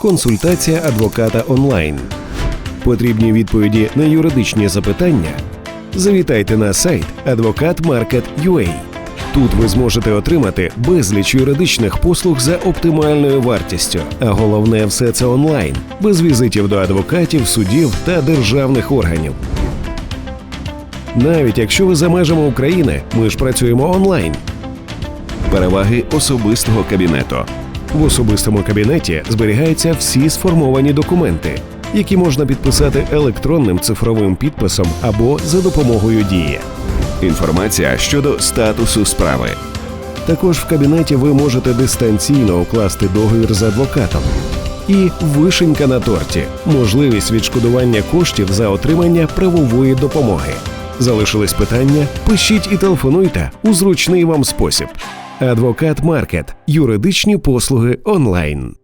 консультація адвоката онлайн. Потрібні відповіді на юридичні запитання. Завітайте на сайт advocatmarket.ua. Тут ви зможете отримати безліч юридичних послуг за оптимальною вартістю. А головне, все це онлайн, без візитів до адвокатів, судів та державних органів. Навіть якщо ви за межами України, ми ж працюємо онлайн. Переваги особистого кабінету. В особистому кабінеті зберігаються всі сформовані документи, які можна підписати електронним цифровим підписом або за допомогою дії. Інформація щодо статусу справи. Також в кабінеті ви можете дистанційно укласти договір з адвокатом. І вишенька на торті можливість відшкодування коштів за отримання правової допомоги. Залишились питання? Пишіть і телефонуйте у зручний вам спосіб. Адвокат Маркет. Юридичні послуги онлайн.